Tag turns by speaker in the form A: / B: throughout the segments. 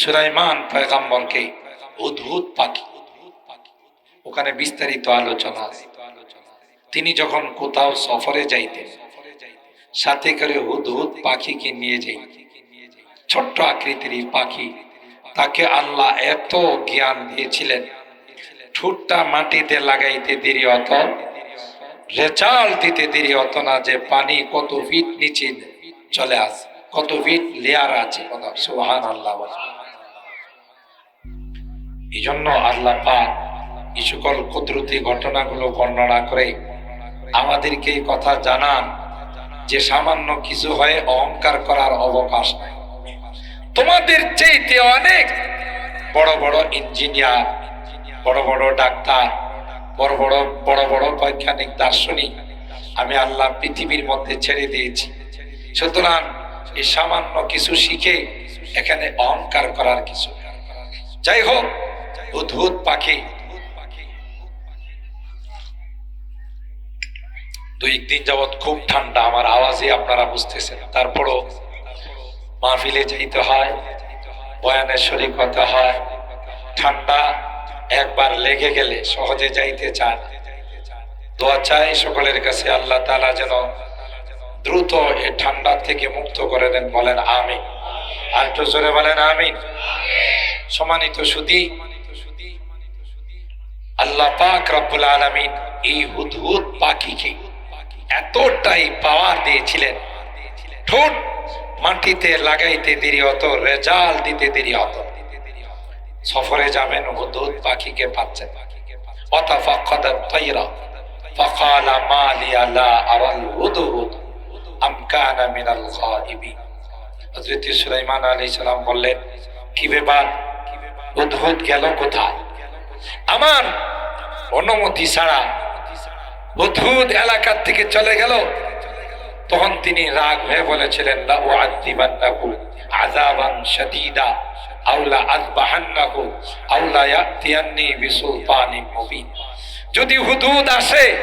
A: সুলাইমান পয়গাম্বরকে উদ্ভুত পাখি। ওখানে বিস্তারিত আলোচনা তিনি যখন কোথাও সফরে যাইতেন, সাথে করে হুদহুদ পাখিকে নিয়ে যাই ছোট্ট আকৃতির পাখি, তাকে আল্লাহ এত জ্ঞান দিয়েছিলেন, ঠোঁটটা মাটিতে লাগাইতে দেরি হতো রেচাল দিতে দেরি হতো না যে পানি কত ফিট নিচে চলে আসে। কত ফিট লেয়ার আছে। সুহান আল্লাহ এই জন্য আল্লাহ পাক এই সকল কুদরতি ঘটনাগুলো বর্ণনা করে আমাদেরকে এই কথা জানান যে সামান্য কিছু হয়ে অহংকার করার অবকাশ নাই। তোমাদের চেয়েতে অনেক বড় বড় ইঞ্জিনিয়ার, বড় বড় ডাক্তার, বড় বড় বড় বড় বৈজ্ঞানিক দার্শনিক আমি আল্লাহ পৃথিবীর মধ্যে ছেড়ে দিয়েছি। সুতরাং এই সামান্য কিছু শিখে এখানে অহংকার করার কিছু যাই হোক উদ্ভুত পাখি। দুই দিন যাবৎ খুব ঠান্ডা, আমার আওয়াজে আপনারা বুঝতেছেন। তারপরও মাহফিলে যাইতে হয় বয়ানের শরীর কথা হয়। ঠান্ডা একবার লেগে গেলে সহজে যাইতে চায় না। দোয়া চাই সকলের কাছে, আল্লাহ তালা যেন দ্রুত এ ঠান্ডা থেকে মুক্ত করে দেন বলেন আমি আর একটু জোরে বলেন আমি সম্মানিত সুদী আল্লাহ পাক রব্বুল আলামিন এই হুদহুদ পাখিকে এতটাই পাওয়ার দিয়েছিলেন ঠোঁট মাটিতে লাগাইতে দেরি হতো রেজাল দিতে দেরি হতো সফরে যাবেন হুদহুদ পাখিকে পাচ্ছেন অতাফাক্কাদ তাইরা فقال ما لي لا أرى الهدهد বললেন, কি ব্যাপার? উদ্ভুত গেল কোথায়? আমার অনুমতি ছাড়া উদ্ভুত এলাকার থেকে চলে গেল। তখন তিনি রাগ হয়ে বলেছিলেন আউলা যদি হুদুদ আসে,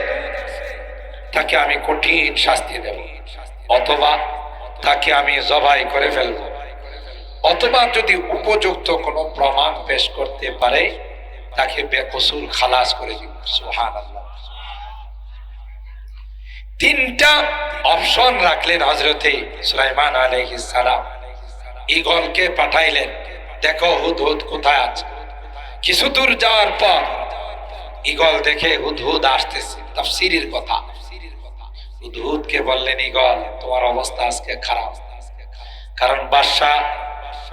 A: তাকে আমি কঠিন শাস্তি দেব। অথবা তাকে আমি জবাই করে ফেলব। অথবা যদি উপযুক্ত কোনো প্রমাণ পেশ করতে পারে, তাকে বেকসুর খালাস করে দিব। সুবহানাল্লাহ। তিনটা অপশন রাখলেন হজরতে সুলাইমান আলাইহিস সালাম। ইগলকে পাঠাইলেন, দেখো হুদহুদ কোথায় আছে? কিছু দূর যাওয়ার পর ইগল দেখে হুদহুদ আসতেছে। তাফসিরের কথা। হুদহুদকে বললেন ইগল তোমার অবস্থা আজকে খারাপ। কারণ বাদশাহ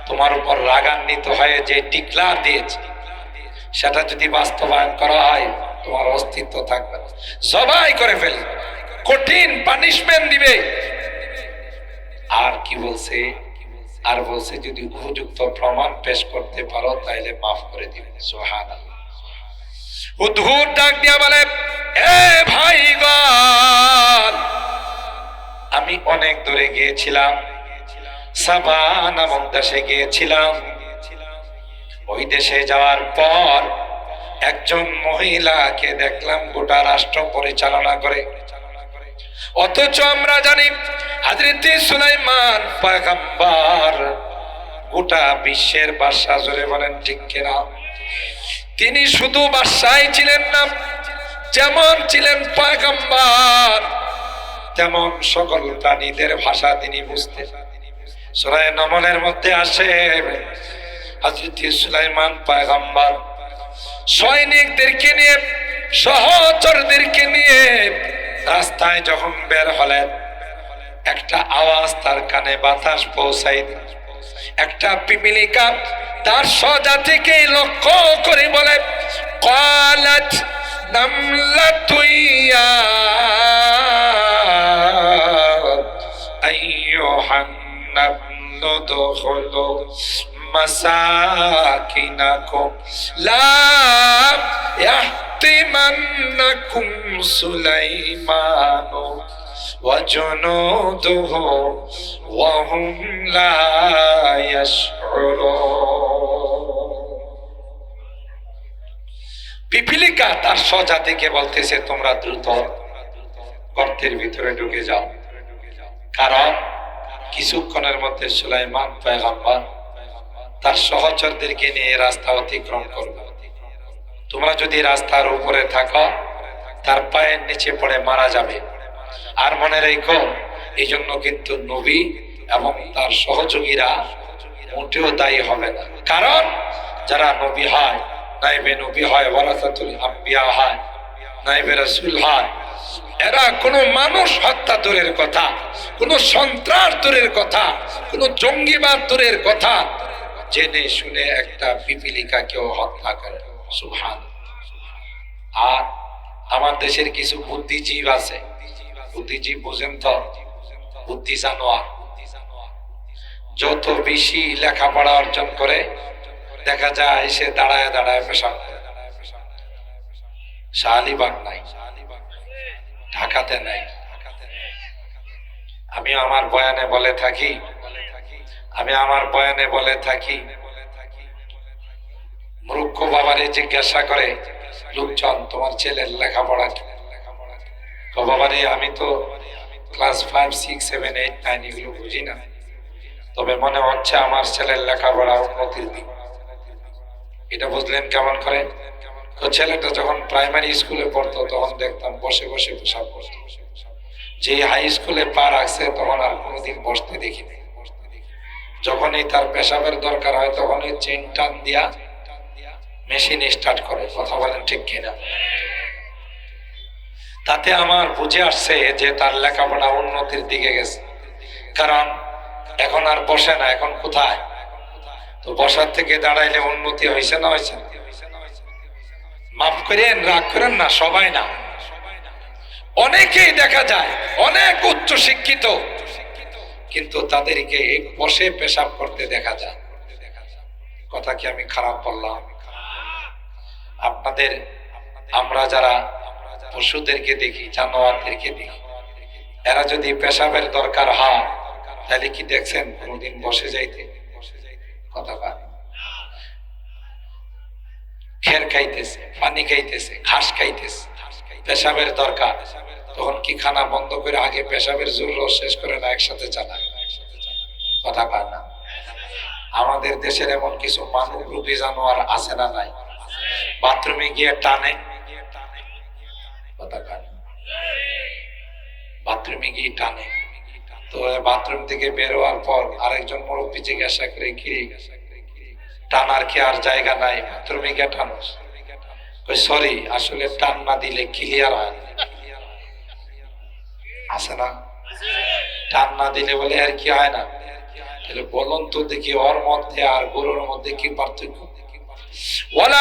A: তোমার উপর রাগান্বিত হয়ে যে দিয়েছে, সেটা যদি বাস্তবায়ন করা হয়, তোমার অস্তিত্ব থাকবে। জবাই করে ফেলবে কঠিন পানিশমেন্ট দিবে। আর কি বলছে? আর বলছে, যদি উপযুক্ত প্রমাণ পেশ করতে পারো তাহলে মাফ করে দিবে। সোহান উদ্ভুত ডাক দিয়া বলে, এ ভাই আমি অনেক দূরে গিয়েছিলাম। দেশে গিয়েছিলাম। ওই দেশে যাওয়ার পর একজন মহিলাকে দেখলাম গোটা রাষ্ট্র পরিচালনা করে। অথচ আমরা জানি, হাজরতে সুলাইমান পয়গম্বর গোটা বিশ্বের বাদশাহ জোরে বলেন ঠিক কিনা? তিনি শুধু বাদশাই ছিলেন না, যেমন ছিলেন পয়গম্বর তেমন সকল প্রাণীদের ভাষা তিনি বুঝতেন সুরায় নমলের মধ্যে আসে সুলাইমান পয়গম্বর সৈনিকদেরকে নিয়ে, সহচরদেরকে নিয়ে রাস্তায় যখন বের হলেন, একটা আওয়াজ তার কানে বাতাস পৌঁছাই। একটা পিপিলিকা তার স্বজাতিকে লক্ষ্য করে বলে কলাত নামলা তুইয়া মাসাকিনাকুম লা ইয়াহতিমান্নাকুম সুলাইমানু। وجنوده وهم لا يشعرون পিপিলিকা তার স্বজাতিকে বলতেছে তোমরা দ্রুত গর্তের ভিতরে ঢুকে যাও কারণ কিছুক্ষণের মধ্যে সুলাইমান পয়গাম্বর তার সহচরদেরকে নিয়ে এই রাস্তা অতিক্রম করবে তোমরা যদি রাস্তার উপরে থাকো তার পায়ের নিচে পড়ে মারা যাবে আর মনে রেখো এই জন্য কিন্তু নবী এবং তার সহযোগীরা মোটেও দায়ী হবে না। কারণ যারা নবী হয়, নাইবে নবী হয়, ওয়ারাসাতুল আম্বিয়া হয়, নাইবে রাসূল হয়, এরা কোনো মানুষ হত্যা দূরের কথা, কোনো সন্ত্রাস দূরের কথা জঙ্গিবাদ দূরের কথা জেনে শুনে একটা পিপিলিকাকেও হত্যা করে। সুবহান আর আমার দেশের কিছু বুদ্ধিজীব আছে বুদ্ধিজীব বুঝেন তো বুদ্ধি জানোয়ার। যত বেশি লেখাপড়া অর্জন করে, দেখা যায় সে দাঁড়ায় দাঁড়ায় শাহালিবাগ নাই, ঢাকাতে নাই। আমি আমার বয়ানে বলে থাকি, আমি আমার বয়ানে বলে থাকি, মূর্খ বাবারে জিজ্ঞাসা করে, লোকজন, তোমার ছেলের লেখাপড়া? তো বাবারে, আমি তো class five, six, seven, eight, nine এগুলো বুঝি না। তবে মনে হচ্ছে আমার ছেলের লেখাপড়া উন্নতির দিক। এটা বুঝলেন কেমন করে? তো ছেলেটা যখন প্রাইমারি স্কুলে পড়তো, তখন দেখতাম বসে বসে পেশাব করতো। যে হাই স্কুলে পা রাখছে, তখন আর কোনোদিন বসতে দেখিনি। যখনই তার পেশাবের দরকার হয় তখন ওই চেন টান দিয়া মেশিন স্টার্ট করে। কথা বলেন ঠিক কিনা? তাতে আমার বুঝে আসছে যে তার লেখাপড়া উন্নতির দিকে গেছে। কারণ এখন আর বসে না, এখন কোথায়? তো বসার থেকে দাঁড়াইলে উন্নতি হয়েছে না হয়েছে? মাফ করেন, রাগ করেন না, সবাই না। অনেকেই দেখা যায়, অনেক উচ্চ শিক্ষিত, কিন্তু তাদেরকে বসে পেশাব করতে দেখা যায়। কথা কি আমি খারাপ বললাম? আপনাদের, আমরা যারা পশুদেরকে দেখি, জানোয়ারদেরকে দেখি। এরা যদি পেশাবের দরকার হয়, তাহলে কি দেখছেন কোনদিন বসে যাইতে? কথা কার খের খাইতেছে, পানি খাইতেছে, ঘাস খাইতেছে। পেশাবের দরকার। তখন কি খানা বন্ধ করে আগে পেশাবের জোর শেষ করে না একসাথে চালায়? কথা কার না। আমাদের দেশের এমন কিছু মানব রূপী জানোয়ার আছে না নাই? বাথরুমে গিয়ে টানে? বাথরুম থেকে বেরোয়ার পর আরেকজন মুরব্বী জিজ্ঞাসা করে কিরে টানার কি আর জায়গা নাই? বাথরুমে গিয়ে সরি, আসলে টান না দিলে ক্লিয়ার হয় আছে না? টান না দিলে বলে আর কি হয় না? তাহলে বলুন তো দেখি ওর মধ্যে আর গরুর মধ্যে কি পার্থক্য? ওলা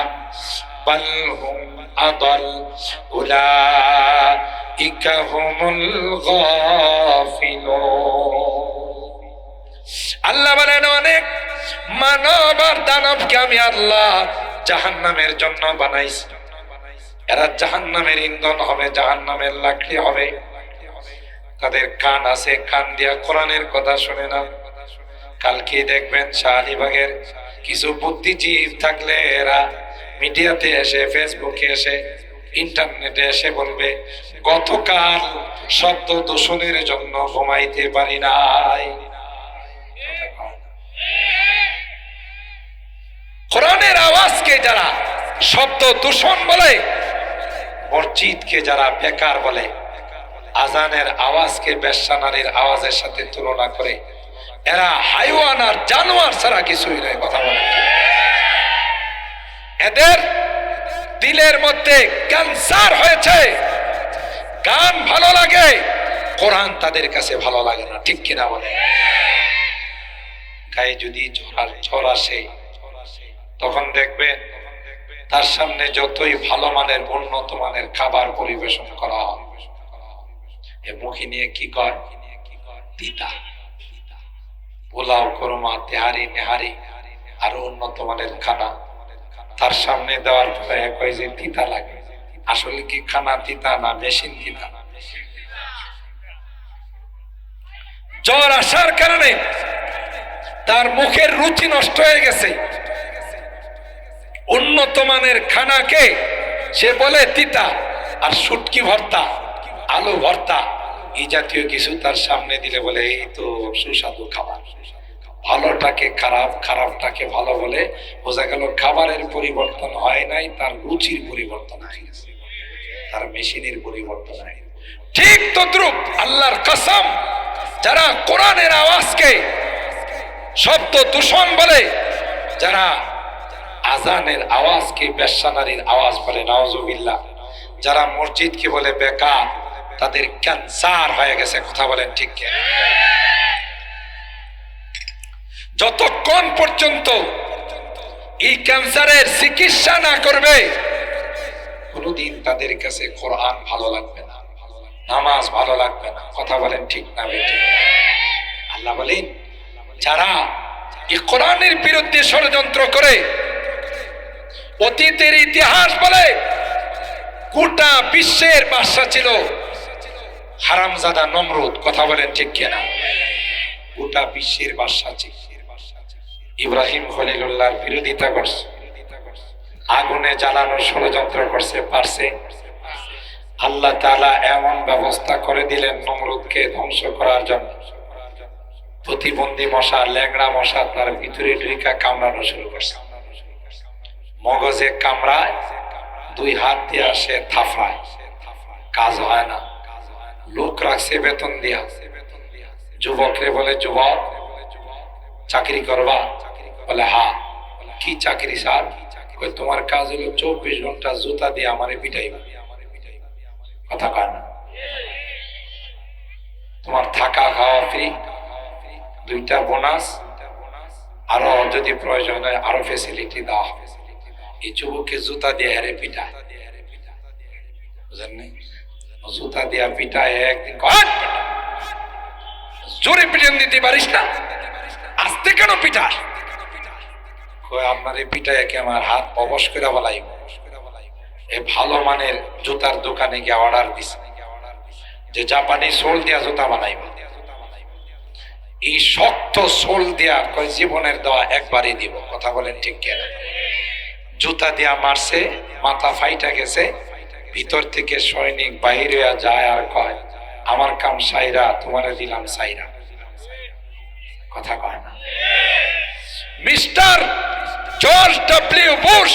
A: بل هم أضل أولئك هم الغافلون আল্লাহ বলেন অনেক মানব আর দানবকে আমি আল্লাহ জাহান্নামের জন্য বানাইছি এরা জাহান্নামের ইন্ধন হবে জাহান্নামের লাকড়ি হবে তাদের কান আছে কান দিয়া কোরআনের কথা শুনে না কালকে দেখবেন শাহলিবাগের কিছু বুদ্ধিজীব থাকলে এরা মিডিয়াতে এসে, ফেসবুকে এসে, ইন্টারনেটে এসে বলবে, গতকাল শব্দ দূষণের জন্য ঘুমাইতে পারি নাই। কোরআনের আওয়াজকে যারা শব্দ দূষণ বলে, মসজিদকে যারা বেকার বলে, আজানের আওয়াজকে বেশানারির আওয়াজের সাথে তুলনা করে, এরা হাইওয়ান আর জানোয়ার ছাড়া কিছুই নয় কথা বলে। এদের দিলের মধ্যে ক্যান্সার হয়েছে। গান ভালো লাগে, কোরআন তাদের কাছে ভালো লাগে না, ঠিক কিনা বলে? গায়ে যদি ঝড় আসে, তখন দেখবেন তার সামনে যতই ভালো মানের, উন্নত মানের খাবার পরিবেশন করা হয় মুখী নিয়ে কি কয় তিতা। পোলাও, কোরমা, তেহারি, নেহারি, আরও উন্নত মানের খানা। তার সামনে দেওয়ার পরে কয় যে তিতা লাগে। আসলে কি খানা তিতা না মেশিন তিতা? জ্বর আসার কারণে তার মুখের রুচি নষ্ট হয়ে গেছে। উন্নত মানের খানাকে সে বলে তিতা আর সুটকি ভর্তা, আলু ভর্তা, এই জাতীয় কিছু তার সামনে দিলে বলে, এই তো সুস্বাদু খাবার। ভালোটাকে খারাপ, খারাপটাকে ভালো বলে বোঝা গেল খাবারের পরিবর্তন হয় নাই, তার রুচির পরিবর্তন হয়ে গেছে, তার মেশিনের পরিবর্তন হয় ঠিক তদ্রুপ আল্লাহর কসম, যারা কোরআনের আওয়াজকে শব্দ দূষণ বলে, যারা আজানের আওয়াজকে বেশানারির আওয়াজ বলে নওয়াজুবিল্লাহ যারা মসজিদকে বলে বেকার, তাদের ক্যান্সার হয়ে গেছে, কথা বলেন ঠিক? যতক্ষণ পর্যন্ত এই ক্যান্সারের চিকিৎসা না করবে, কোনদিন তাদের কাছে কোরআন ভালো লাগবে না, নামাজ ভালো লাগবে না। কথা বলেন ঠিক না বেঠিক? আল্লাহ বলেন, যারা এই কোরআনের বিরুদ্ধে ষড়যন্ত্র করে, অতীতের ইতিহাস বলে গোটা বিশ্বের বাদশা ছিল হারামজাদা নমরুদ। কথা বলেন ঠিক কিনা? গোটা বিশ্বের বাদশা ছিল। ইব্রাহিম খলিলুল্লাহর বিরোধিতা করছে। আগুনে জ্বালানোর ষড়যন্ত্র করছে, পারছে। আল্লাহ তাআলা এমন ব্যবস্থা করে দিলেন নমরুদকে ধ্বংস করার জন্য। প্রতিবন্ধী মশা, ল্যাংড়া মশা তার ভিতরে ঢুকা কামড়ানো শুরু করছে। মগজে কামড়ায়, দুই হাত দিয়ে সে থাফায়। কাজ হয় না। লোক রাখছে বেতন দিয়া। যুবকরে বলে, যুবক, চাকরি করবা। বলে হা কি চাকরি স্যার? তোমার কাজ হলো চব্বিশ ঘণ্টা জুতা দিয়ে আমারে পিটাইবা কথা কয় না। তোমার থাকা খাওয়া ফ্রি দুইটা বোনাস আরও যদি প্রয়োজন হয় আরও ফেসিলিটি দেওয়া এই যুবককে জুতা দিয়ে পিটা। বুঝেন জুতা দিয়া পিটায় একদিন কয়, "হাট! জোরে পিটন দিতে পারিস না। আস্তে কেন কয় আপনার পিটায় কি আমার হাত অবশ করে বলাইব এ ভালো মানের জুতার দোকানে গিয়ে অর্ডার দিছে। যে জাপানি সোল দিয়া জুতা বানাইব। এই শক্ত সোল দিয়া কয় জীবনের দেওয়া একবারই দিব। কথা বলেন ঠিক কেন? জুতা দিয়া মারছে, মাথা ফাইটা গেছে, ভিতর থেকে সৈনিক বাহির হইয়া যায় আর কয়, আমার কাম সাইরা, তোমারে দিলাম সাইরা। কথা কয় না। মিস্টার জর্জ ডব্লিউ বুশ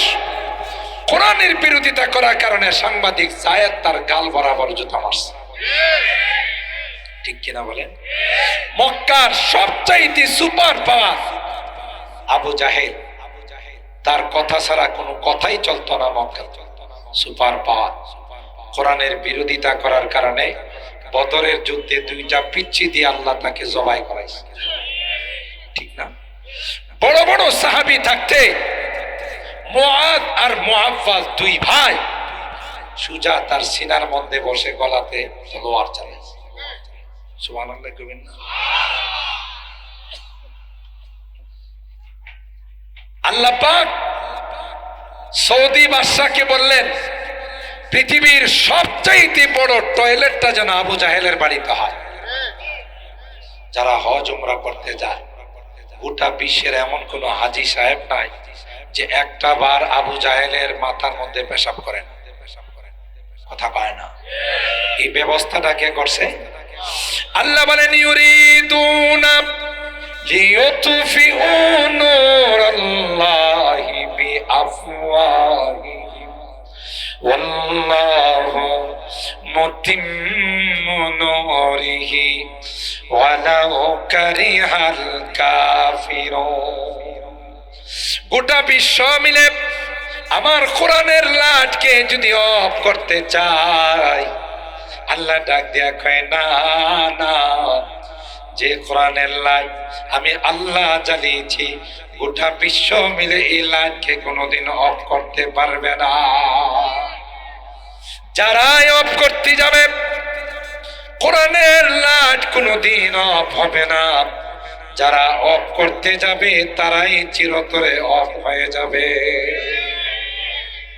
A: কোরআনের বিরোধিতা করার কারণে সাংবাদিক জায়েদ তার গাল বরাবর জুতা মারছে। ঠিক কিনা বলেন? মক্কার সবচাইতে সুপার পাওয়ার আবু জাহেদ তার কথা ছাড়া কোনো কথাই চলতো না মক্কা সুপার পাওয়ার কোরআনের বিরোধিতা করার কারণে বদরের যুদ্ধে দুইটা পিচ্ছি দিয়ে আল্লাহ তাকে জবাই করাইছে। ঠিক না? বড় বড় সাহাবি থাকতে মুআদ আর মুআফফাজ দুই ভাই সুজা তার সিনার মধ্যে বসে গলাতে তলোয়ার চালাইছে সৌদি বললেন, পৃথিবীর টয়লেটটা যেন যারা হজ উমরা করতে যায় গোটা বিশ্বের এমন কোন হাজি সাহেব নাই যে একটা বার আবু জাহেলের মাথার মধ্যে পেশাব করেন। কথা পায় না। এই ব্যবস্থাটা কে করছে? আল্লাহ বলেন, ইউরিদুনা লিয়ুতফিউ নূরাল্লাহি বিআফওয়াহিহিম ওয়াল্লাহু মুতিম্মু নূরিহি ওয়ালাউ কারিহাল কাফিরুন গোটা বিশ্ব মিলে আমার কোরআনের লাটকে যদি অফ করতে চাই আল্লাহ ডাক দিয়া কয়, না না, যে কোরআনের লাইট আমি আল্লাহ জ্বালিয়েছি গোটা বিশ্ব মিলে এই লাইটকে কোনোদিন অফ করতে পারবে না। যারাই অফ করতে যাবে, কোরআনের লাইট কোনোদিন অফ হবে না। যারা অফ করতে যাবে, তারাই চিরতরে অফ হয়ে যাবে।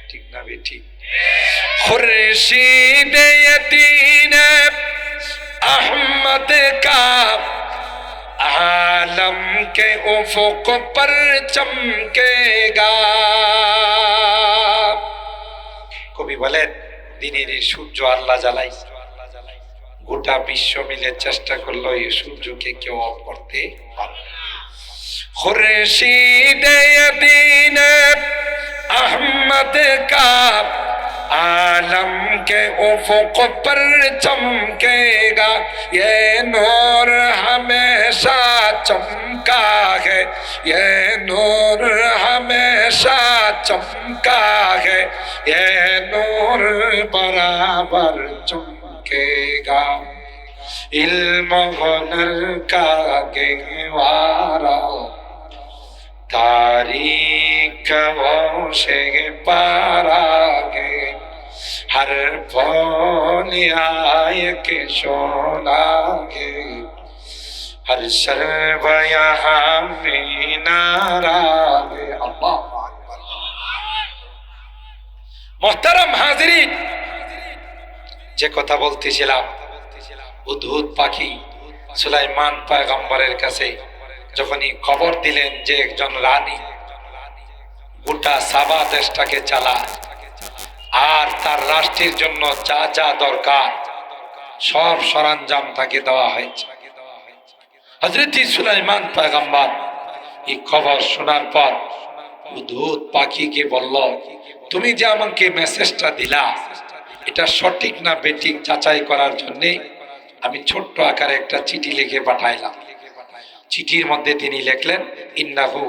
A: ঠিক না বে, ঠিক। খুরশিদ আহমদ কা आलम के उफुक पर चमकेगा কবি বলেন দিনের এই সূর্য আল্লাহ জ্বালাই গোটা বিশ্ব মিলে চেষ্টা করলো এই সূর্যকে কেউ অফ করতে পারবে না। खुर्शीद यदीन अहमद का आलम के उफुक पर चमकेगा, ये नूर हमेशा चमका है ये नूर हमेशा चमका है ये नूर बराबर चमकेगा। इल्म का गहवारा तारीख वो से पारागे हर फोन आय के शोलागे हर सर्व यहाँ में नारागे अल्लाह अकबर মোহতারাম হাজিরিন যে কথা বলতেছিলাম উদ্ভুত পাখি সুলাইমান পয়গম্বরের কাছে যখনই খবর দিলেন যে একজন রানী গোটা সাবা দেশটাকে চালায় আর তার রাষ্ট্রের জন্য যা যা দরকার সব সরঞ্জাম তাকে দেওয়া হয়েছে। হজরত সুলাইমান পয়গম্বর এই খবর শোনার পর উদ্ভুত পাখিকে বলল, তুমি যে আমাকে মেসেজটা দিলা, এটা সঠিক না বেঠিক যাচাই করার জন্য আমি ছোট্ট আকারে একটা চিঠি লিখে পাঠাইলাম। চিঠির মধ্যে তিনি লিখলেন, ইন্নাহু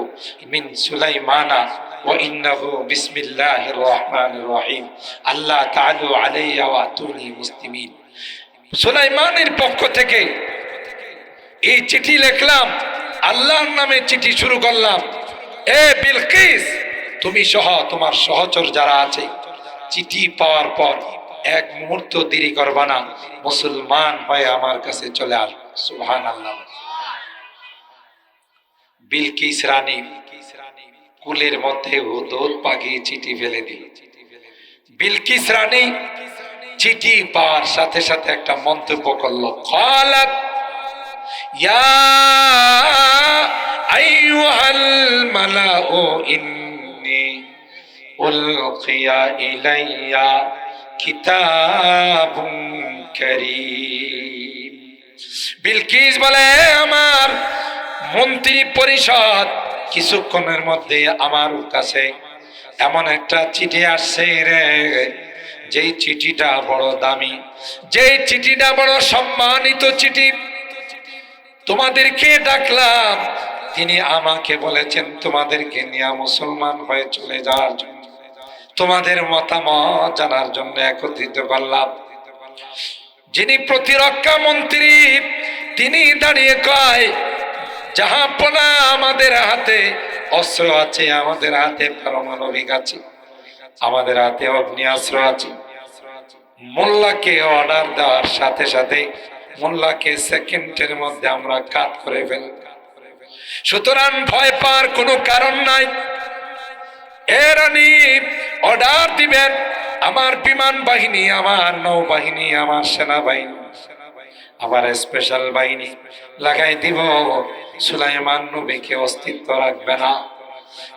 A: মিন সুলাইমানা ও ইন্নাহু বিসমিল্লাহির রহমানির রহিম। আল্লাহ তাআলু আলাইয়া তুনি মুসলিমিন। সুলাইমানের পক্ষ থেকে এই চিঠি লিখলাম, আল্লাহর নামে চিঠি শুরু করলাম। এ বিলকিস, তুমি সহ তোমার সহচর যারা আছে, চিঠি পাওয়ার পর এক মুহূর্ত দেরি করবা না, মুসলমান হয়ে আমার কাছে চলে আস। সুবহান আল্লাহ বিলকিস রানী, কুলের মধ্যে হুদুদ পাখি চিঠি ফেলে দিল। বিলকিস রানী চিঠি পাওয়ার সাথে সাথে একটা মন্তব্য করল খালাত ইয়া আইয়ুহাল মালাউ ইন্নী উলকিয়া ইলাইয়া কিতাবুন কারীম। বিলকিস বলে মন্ত্রী পরিষদ কিছুক্ষণের মধ্যে আমার কাছে এমন একটা চিঠি আসছে রে। যেই চিঠিটা বড় দামি, যেই চিঠিটা বড় সম্মানিত চিঠি তোমাদেরকে ডাকলাম? তিনি আমাকে বলেছেন, তোমাদেরকে নিয়ে মুসলমান হয়ে চলে যাওয়ার জন্য, তোমাদের মতামত জানার জন্য একত্রিত করলাম। যিনি প্রতিরক্ষা মন্ত্রী, তিনি দাঁড়িয়ে কয় জাহাপনা আমাদের হাতে, অস্ত্র আছে আমাদের হাতে, পারমাণবিক আছে। আমাদের হাতে অগ্নিয়াস্ত্র আছে। মোল্লাকে অর্ডার দেওয়ার সাথে সাথে, মোল্লাকে সেকেন্ডের মধ্যে আমরা কাট করে ফেল। সুতরাং ভয় পাওয়ার কোনো কারণ নাই। এর অর্ডার দিবেন। আমার বিমান বাহিনী, আমার নৌবাহিনী, আমার সেনাবাহিনী। আমার স্পেশাল বাহিনী লাগাই দিব। সুলাইমান নবীকে অস্তিত্ব রাখবে না।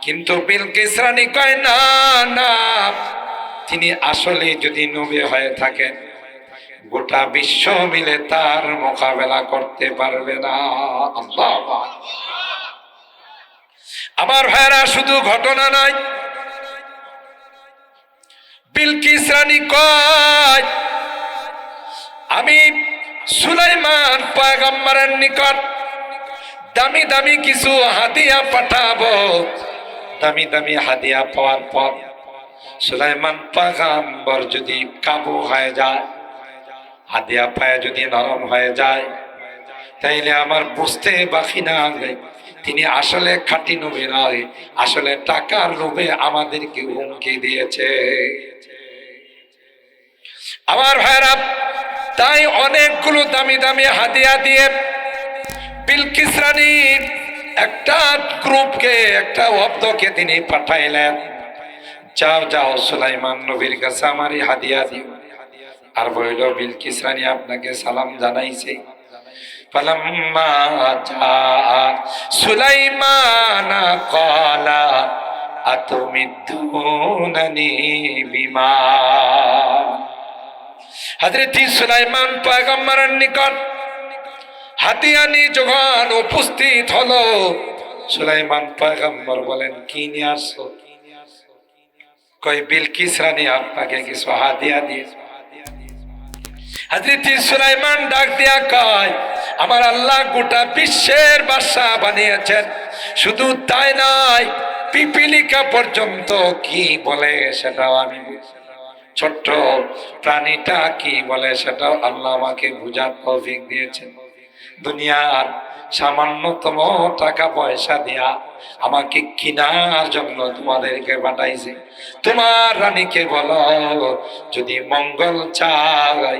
A: কিন্তু বিলকিস রানী কয়, না না। তিনি আসলে যদি নবী হয়ে থাকেন, গোটা বিশ্ব মিলে তার মোকাবেলা করতে পারবে না। আল্লাহ আমার ভাইরা, শুধু ঘটনা নাই। বিলকিস রানী কয়, আমি সুলাইমান পয়গম্বরের নিকট দামি দামি কিছু হাদিয়া পাঠাবো। দামি দামি হাদিয়া পাওয়ার পর সুলাইমান পয়গম্বর যদি কাবু হয়ে যায়, হাদিয়া পায়ে যদি নরম হয়ে যায়, তাইলে আমার বুঝতে বাকি না তিনি আসলে খাঁটি নবী নয়, আসলে টাকার লোভে আমাদেরকে হুমকি দিয়েছে। আমার ভাইরা তাই অনেকগুলো দামি দামি হাদিয়া দিয়ে বিলকিস রানীর একটা গ্রুপকে একটা অব্দকে তিনি পাঠাইলেন যাও যাও সুলাইমান নবীর কাছে আমারই হাদিয়া দিও আর বলিল বিলকিস রানী আপনাকে সালাম জানাইছে فلما جاء سليمان قال أتمدونني بما হযরত সুলাইমান পয়গম্বরের নিকট হাতিয়ানি যখন উপস্থিত হলো। সুলাইমান পয়গম্বর বলেন, কি নিয়ে আসছো? কই, বিলকিস রানী, আপনাকে কিছু হাতিয়া দিয়েছে হজরত সুলাইমান ডাক দিয়া কয়, আমার আল্লাহ গোটা বিশ্বের বাদশা বানিয়েছেন। শুধু তাই নয়, পিপিলিকা পর্যন্ত কি বলে সেটাও আমি ছোট্ট প্রাণীটা কি বলে সেটাও আল্লাহ আমাকে বুঝার তৌফিক দিয়েছেন। দুনিয়ার সামান্যতম টাকা পয়সা দিয়া আমাকে কিনার জন্য তোমাদেরকে পাঠাইছে। তোমার রানীকে বলো, যদি মঙ্গল চাই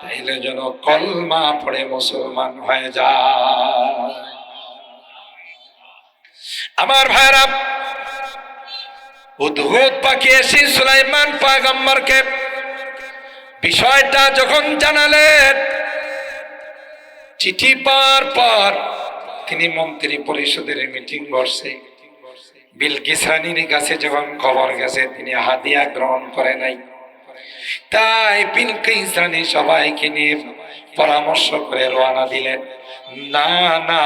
A: তাইলে যেন কলমা পড়ে মুসলমান হয়ে যায়। আমার ভাইরা উদ্ভুত পাখি এসে সুলাইমান পাগম্বরকে বিষয়টা যখন জানালেন, চিঠি পার পর তিনি মন্ত্রী পরিষদের মিটিং বসছে বিলকিস রানীর কাছে যখন খবর গেছে, তিনি হাদিয়া গ্রহণ করে নাই। তাই বিলকিস রানী সবাইকে নিয়ে পরামর্শ করে রওনা দিলেন। না না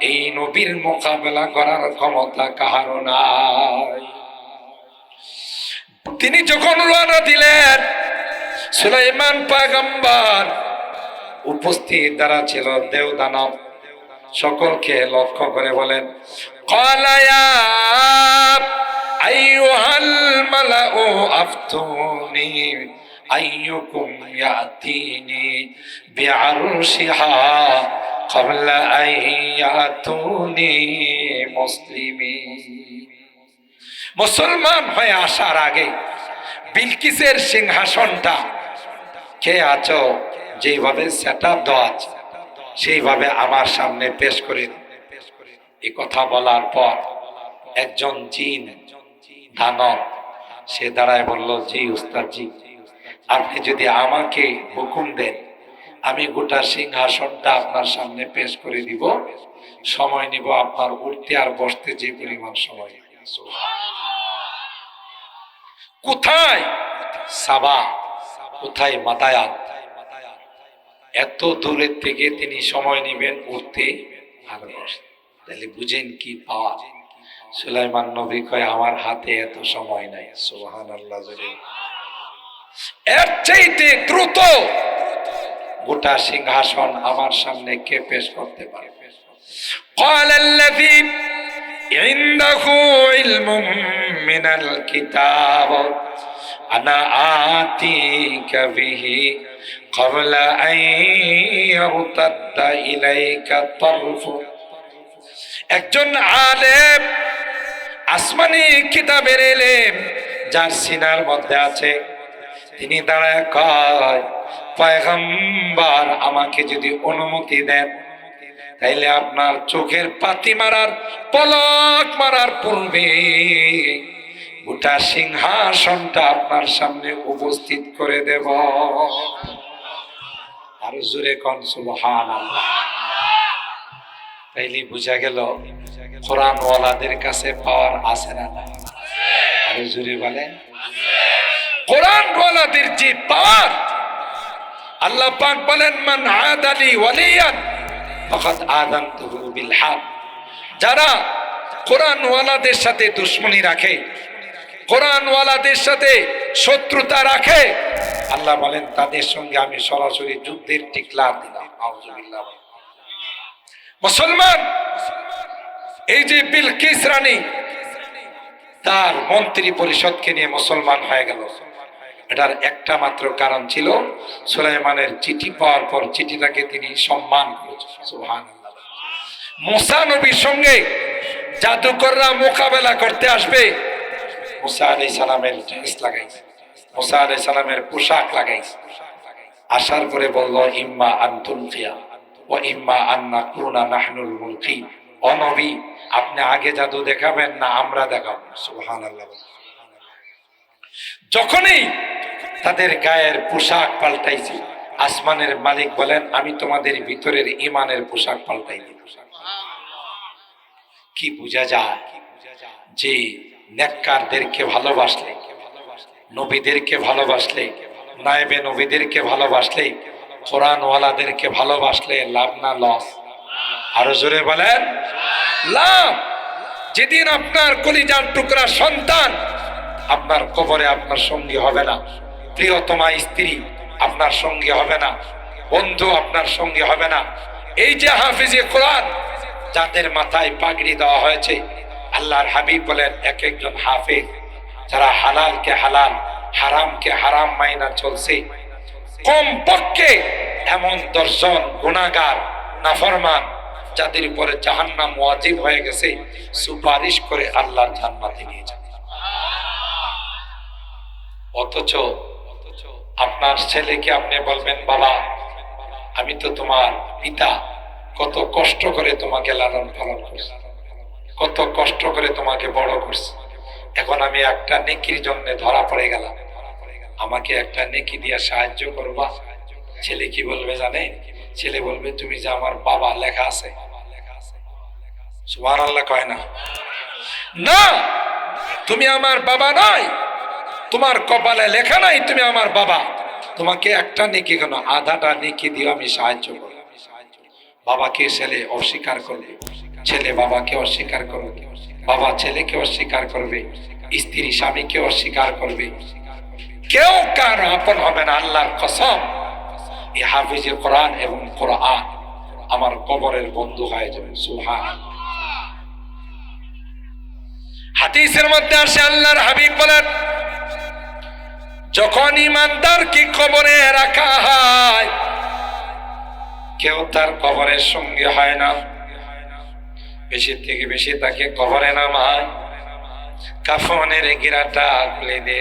A: এই নবীর মোকাবেলা করার ক্ষমতা কাহারও নাই। তিনি যখন রওনা দিলেন, সুলাইমান পাগম্বার উপস্থিত দ্বারা ছিল দেও দানব সকলকে লক্ষ্য করে বলেন কলায়া ক্বাবলা আন ইয়াতুনি মুসলিমিন মুসলমান হয়ে আসার আগে বিলকিসের সিংহাসনটা কে আছো যেভাবে সেট আপ আছে, সেইভাবে আমার সামনে পেশ করে। এই কথা বলার পর একজন জিন, দানব, সে দাঁড়ায় বলল, জি উস্তাদ জি আপনি যদি আমাকে হুকুম দেন আমি গোটা সিংহাসনটা আপনার সামনে পেশ করে দিব। সময় নিব আপনার উঠতে আর বসতে যে পরিমাণ সময়। এত দূরের থেকে তিনি সময় নেবেন উঠতে আর তাহলে বুঝেন কি পাওয়া? সুলাইমান নবী কয়, আমার হাতে এত সময় নাই। সোহান আল্লাহ এর চাইতে দ্রুত গোটা সিংহাসন আমার সামনে কে পেশ করতে পারে قال الذي عنده علم من الكتاب أنا آتيك به قبل أن يرتد إليك طرفك একজন আলেম আসমানি কিতাবের এলেম যার সিনার মধ্যে আছে তিনি দাঁড়ায় কয় পয়গম্বর আমাকে যদি অনুমতি দেন, তাইলে আপনার চোখের পাতি মারার, পলক মারার পূর্বে গোটা সিংহাসনটা আপনার সামনে উপস্থিত করে দেব। আর জোরে কন সুবহান তাইলে বুঝা গেল কোরআন ওয়ালাদের কাছে পাওয়ার আছে না আর জোরে বলেন। কোরআন ওয়ালাদের যে পাওয়ার আল্লাহ পাক বলেন, মান আদালি ওয়ালিয়ান, ফাকাদ আযানতুহু বিল হক। যারা কোরআন ওয়ালাদের সাথে দুশ্মনী রাখে কোরআন ওয়ালাদের সাথে শত্রুতা রাখে, আল্লাহ বলেন, তাদের সঙ্গে আমি সরাসরি যুদ্ধের টিকলার দিলাম। আউযুবিল্লাহ মুসলমান, এই যে বিলকিস রানী তার মন্ত্রী পরিষদকে নিয়ে মুসলমান হয়ে গেল। এটার একটা মাত্র কারণ ছিল সুলাইমানের চিঠি পাওয়ার পর চিঠিটাকে তিনি সম্মান করেছেন। মুসা নবীর সঙ্গে জাদুকররা মোকাবেলা করতে আসবে। মুসা আলাই সালামের ড্রেস লাগাইছে। মুসা আলাই সালামের পোশাক লাগাইছে। আসার পরে বলল, ইম্মা আন্তুল ও ইম্মা আন্না কুনা নাহনুল মুলকি। অনবী আপনি আগে জাদু দেখাবেন না আমরা দেখাবো। সুবহানাল্লাহ যখনই তাদের গায়ের পোশাক পাল্টাইছি। আসমানের মালিক বলেন, আমি তোমাদের ভিতরের ইমানের পোশাক পাল্টাই দিব। কি বোঝা যায় যে নেককারদেরকে ভালোবাসলে, নবীদেরকে ভালোবাসলে, নায়েবে নবীদেরকে ভালোবাসলে, কোরআনওয়ালাদেরকে ভালোবাসলে লাভ না লস? আরও জোরে বলেন, লাভ। যেদিন আপনার কলিজার টুকরা সন্তান, আপনার কবরে আপনার সঙ্গী হবে না। প্রিয়তমা স্ত্রী আপনার সঙ্গে হবে না, বন্ধু আপনার সঙ্গে হবে না। এই যে হাফিজে কোরআন, যাদের মাথায় পাগড়ি দেওয়া হয়েছে, আল্লাহর হাবিব বলেন, এক একজন হাফিজ, যারা হালালকে হালাল, হারামকে হারাম মাইনা চলছে। কম পক্ষে এমন দর্শন গুণাগার নাফরমান, যাদের উপরে জাহান্নাম ওয়াজিব হয়ে গেছে, সুপারিশ করে আল্লাহর জান্নাতে নিয়ে যাবে অথচ আপনার ছেলেকে আপনি বলবেন, বাবা, আমি তো তোমার পিতা। কত কষ্ট করে তোমাকে লালন পালন করছি। কত কষ্ট করে তোমাকে বড় করছি। এখন আমি একটা নেকির জন্য ধরা পড়ে গেলাম। আমাকে একটা নেকি দিয়ে সাহায্য করবা। ছেলে কি বলবে জানে? ছেলে বলবে, তুমি যে আমার বাবা লেখা আছে। সুবহান আল্লাহ কয় না? না! তুমি আমার বাবা নয়। তোমার কপালে লেখা নাই তুমি আমার বাবা। তোমাকে একটা নেকি কেন? আধাটা নেকি দিও আমি সাহায্য করব। বাবাকে ছেলে অস্বীকার করবে। ছেলে বাবাকে অস্বীকার করবে। বাবা ছেলেকে অস্বীকার করবে। স্ত্রী স্বামীকে অস্বীকার করবে। কেউ কার আপন হবে না, আল্লাহর কসম। এই হাফিজে কোরআন এবং কোরআন আমার কবরের বন্ধু হয়ে যাবে। সুহান হাদিসের মধ্যে আসে, আল্লাহর হাবিব বলেন যখন ইমানদার কি কবরে রাখা হয়, কেউ তার কবরের সঙ্গে হয় না। বেশি থেকে বেশি তাকে কবরে নামায়। কাফনের গিরাটা খুলে দে